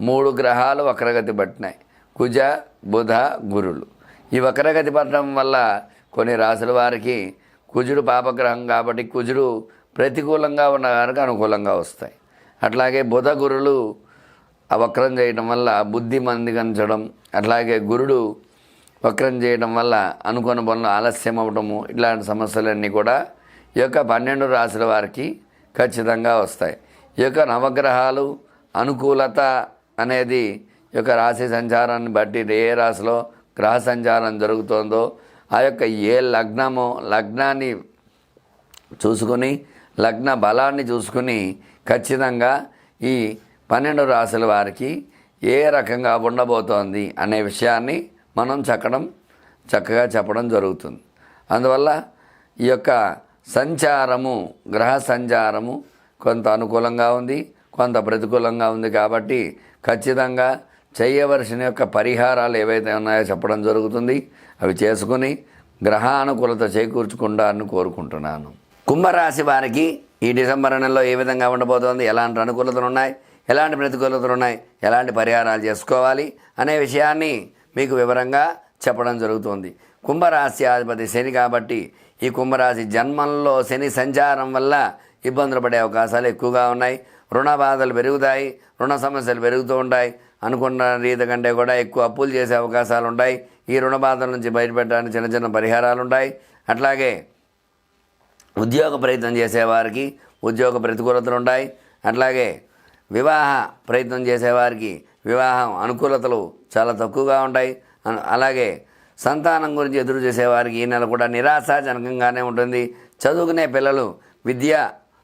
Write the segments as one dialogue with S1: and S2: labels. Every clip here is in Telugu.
S1: మూడు గ్రహాలు వక్రగతి పట్టినాయి. కుజ బుధ గురులు. ఈ వక్రగతి పట్టడం వల్ల కొన్ని రాశుల వారికి కుజుడు పాపగ్రహం కాబట్టి కుజుడు ప్రతికూలంగా ఉన్న వారికి అనుకూలంగా వస్తాయి. అట్లాగే బుధ గురులు ఆ వక్రం చేయడం వల్ల బుద్ధి మందిగించడం అట్లాగే గురుడు వక్రం చేయడం వల్ల అనుకున్న పనులు ఆలస్యం అవ్వడము ఇట్లాంటి సమస్యలన్నీ కూడా ఈ యొక్క పన్నెండు రాశుల వారికి ఖచ్చితంగా వస్తాయి. ఈ యొక్క నవగ్రహాలు అనుకూలత అనేది ఈ యొక్క రాశి సంచారాన్ని బట్టి ఏ రాశిలో గ్రహ సంచారం జరుగుతుందో ఆ యొక్క ఏ లగ్నమో లగ్నాన్ని చూసుకుని లగ్న బలాన్ని చూసుకుని ఖచ్చితంగా ఈ పన్నెండు రాశుల వారికి ఏ రకంగా ఉండబోతోంది అనే విషయాన్ని మనం చక్కడం చక్కగా చెప్పడం జరుగుతుంది. అందువల్ల ఈ యొక్క సంచారము గ్రహ సంచారము కొంత అనుకూలంగా ఉంది కొంత ప్రతికూలంగా ఉంది కాబట్టి ఖచ్చితంగా చేయవలసిన యొక్క పరిహారాలు ఏవైతే ఉన్నాయో చెప్పడం జరుగుతుంది. అవి చేసుకుని గ్రహానుకూలత చేకూర్చుకుంటారని కోరుకుంటున్నాను. కుంభరాశి వారికి ఈ డిసెంబర్ నెలలో ఏ విధంగా ఉండబోతోంది? ఎలాంటి అనుకూలతలు ఉన్నాయి? ఎలాంటి ప్రతికూలతలు ఉన్నాయి? ఎలాంటి పరిహారాలు చేసుకోవాలి? అనే విషయాన్ని మీకు వివరంగా చెప్పడం జరుగుతుంది. కుంభరాశి అధిపతి శని కాబట్టి ఈ కుంభరాశి జన్మంలో శని సంచారం వల్ల ఇబ్బందులు పడే అవకాశాలు ఎక్కువగా ఉన్నాయి. రుణ బాధలు పెరుగుతాయి రుణ సమస్యలు పెరుగుతూ ఉంటాయి. అనుకున్న రీతి కంటే కూడా ఎక్కువ అప్పులు చేసే అవకాశాలు ఉంటాయి. ఈ రుణ బాధల నుంచి బయటపెట్టడానికి చిన్న చిన్న పరిహారాలు ఉంటాయి. అట్లాగే ఉద్యోగ ప్రయత్నం చేసేవారికి ఉద్యోగ ప్రతికూలతలు ఉంటాయి. అట్లాగే వివాహ ప్రయత్నం చేసేవారికి వివాహం అనుకూలతలు చాలా తక్కువగా ఉంటాయి. అలాగే సంతానం గురించి ఎదురు చేసేవారికి ఈ నెల కూడా నిరాశాజనకంగానే ఉంటుంది. చదువుకునే పిల్లలు విద్య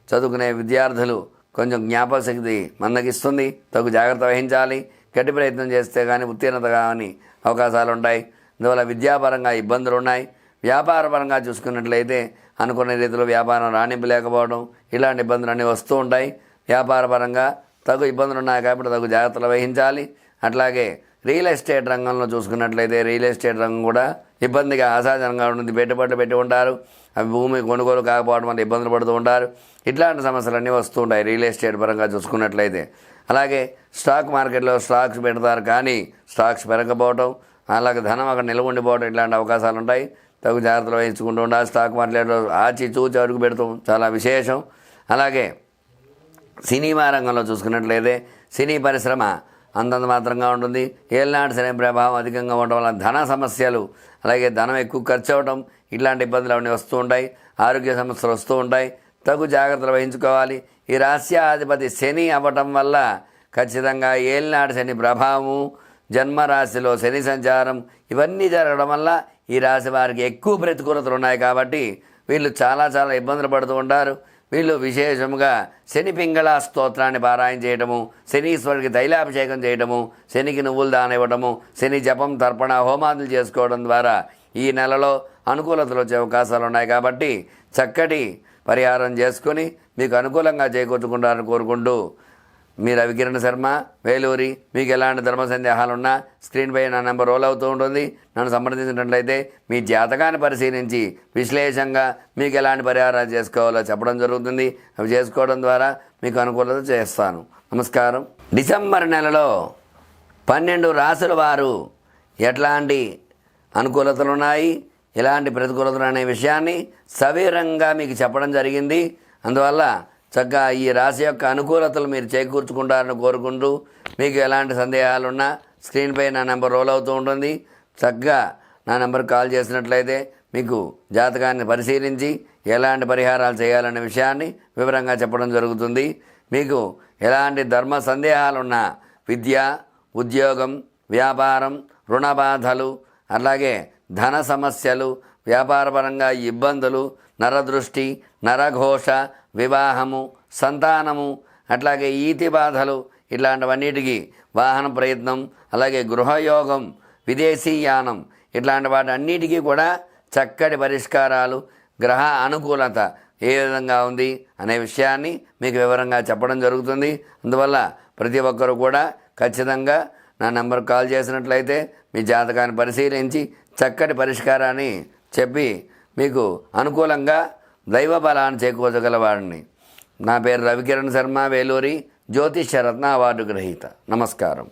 S1: చదువుకునే విద్యార్థులు కొంచెం జ్ఞాపకశక్తి మందగిస్తుంది. తగు జాగ్రత్త వహించాలి. గట్టి ప్రయత్నం చేస్తే కానీ ఉత్తీర్ణత కానీ అవకాశాలు ఉంటాయి అందువల్ల విద్యాపరంగా ఇబ్బందులు ఉన్నాయి వ్యాపారపరంగా చూసుకున్నట్లయితే అనుకున్న రీతిలో వ్యాపారం రాణింపలేకపోవడం ఇలాంటి ఇబ్బందులు అన్నీ వస్తూ ఉంటాయి. వ్యాపారపరంగా తగు ఇబ్బందులు ఉన్నాయి కాబట్టి తగు జాగ్రత్తలు వహించాలి. అట్లాగే రియల్ ఎస్టేట్ రంగంలో చూసుకున్నట్లయితే రియల్ ఎస్టేట్ రంగం కూడా ఇబ్బందిగా ఆశాజనంగా ఉంటుంది. పెట్టుబడులు పెట్టి ఉంటారు. అవి భూమి కొనుగోలు కాకపోవడం వల్ల ఇబ్బందులు పడుతూ ఉంటారు ఇట్లాంటి సమస్యలన్నీ వస్తూ ఉంటాయి రియల్ ఎస్టేట్ పరంగా చూసుకున్నట్లయితే. అలాగే స్టాక్ మార్కెట్లో స్టాక్స్ పెడతారు కానీ స్టాక్స్ పెరగకపోవటం అలాగే ధనం అక్కడ నిల్వ ఉండిపోవడం ఇట్లాంటి అవకాశాలు ఉంటాయి. తగు జాగ్రత్తలు వహించుకుంటూ ఉండాలి. స్టాక్ మార్కెట్లో ఆచి చూచి అడుగు పెడతాం చాలా విశేషం. అలాగే సినిమా రంగంలో చూసుకున్నట్లయితే సినీ పరిశ్రమ అంతంత మాత్రంగా ఉంటుంది. ఏళ్ళనాటి శని ప్రభావం అధికంగా ఉండడం వల్ల ధన సమస్యలు అలాగే ధనం ఎక్కువ ఖర్చు అవ్వడం ఇట్లాంటి ఇబ్బందులు అవన్నీ వస్తూ ఉంటాయి. ఆరోగ్య సమస్యలు వస్తూ ఉంటాయి. తగు జాగ్రత్తలు వహించుకోవాలి. ఈ రాశ్యాధిపతి శని అవ్వటం వల్ల ఖచ్చితంగా ఏళ్ళనాటి శని ప్రభావము జన్మరాశిలో శని సంచారం ఇవన్నీ జరగడం వల్ల ఈ రాశి వారికి ఎక్కువ ప్రతికూలతలు ఉన్నాయి కాబట్టి వీళ్ళు చాలా చాలా ఇబ్బందులు పడుతూ ఉంటారు. వీళ్ళు విశేషముగా శని పింగళ స్తోత్రాన్ని పారాయణ చేయటము శనీశ్వరుడికి తైలాభిషేకం చేయటము శనికి నువ్వులు దానివ్వటము శని జపం తర్పణ హోమాదులు చేసుకోవడం ద్వారా ఈ నెలలో అనుకూలతలు వచ్చే అవకాశాలు ఉన్నాయి కాబట్టి చక్కటి పరిహారం చేసుకొని మీకు అనుకూలంగా చేకూర్చుకుంటారని కోరుకుంటూ మీ రవికిరణ్ శర్మ వేలూరి మీకు ఎలాంటి ధర్మ సందేహాలున్నా స్క్రీన్పై నా నెంబర్ రోల్ అవుతూ ఉంటుంది. నన్ను సంప్రదించినట్లయితే మీ జాతకాన్ని పరిశీలించి విశ్లేషంగా మీకు ఎలాంటి పరిహారాలు చేసుకోవాలో చెప్పడం జరుగుతుంది. అవి చేసుకోవడం ద్వారా మీకు అనుకూలత చేస్తాను. నమస్కారం. డిసెంబర్ నెలలో పన్నెండు రాసుల వారు ఎట్లాంటి అనుకూలతలు ఉన్నాయి ఎలాంటి ప్రతికూలతలు అనే విషయాన్ని సవీరంగా మీకు చెప్పడం జరిగింది. అందువల్ల చక్కగా ఈ రాశి యొక్క అనుకూలతలు మీరు చేకూర్చుకుంటారని కోరుకుంటూ మీకు ఎలాంటి సందేహాలున్నా స్క్రీన్పై నా నెంబర్ రోల్ అవుతూ ఉంటుంది. చక్కగా నా నెంబర్ కాల్ చేసినట్లయితే మీకు జాతకాన్ని పరిశీలించి ఎలాంటి పరిహారాలు చేయాలనే విషయాన్ని వివరంగా చెప్పడం జరుగుతుంది. మీకు ఎలాంటి ధర్మ సందేహాలున్నా విద్య ఉద్యోగం వ్యాపారం రుణ బాధలు అలాగే ధన సమస్యలు వ్యాపారపరంగా ఇబ్బందులు నరదృష్టి నరఘోష వివాహము సంతానము అట్లాగే ఈతి బాధలు ఇట్లాంటివన్నిటికీ వాహన ప్రయత్నం అలాగే గృహయోగం విదేశీ యానం ఇట్లాంటి వాటి అన్నిటికీ కూడా చక్కటి పరిష్కారాలు గ్రహ అనుకూలత ఏ విధంగా ఉంది అనే విషయాన్ని మీకు వివరంగా చెప్పడం జరుగుతుంది. అందువల్ల ప్రతి ఒక్కరు కూడా ఖచ్చితంగా నా నెంబర్ కాల్ చేసినట్లయితే మీ జాతకాన్ని పరిశీలించి చక్కటి పరిష్కారాన్ని చెప్పి మీకు అనుకూలంగా దైవ బలాన్ని చేకూర్చగలవాడిని నా పేరు రవికిరణ్ శర్మ వేలూరి జ్యోతిష్య రత్న అవార్డు గ్రహీత. నమస్కారం.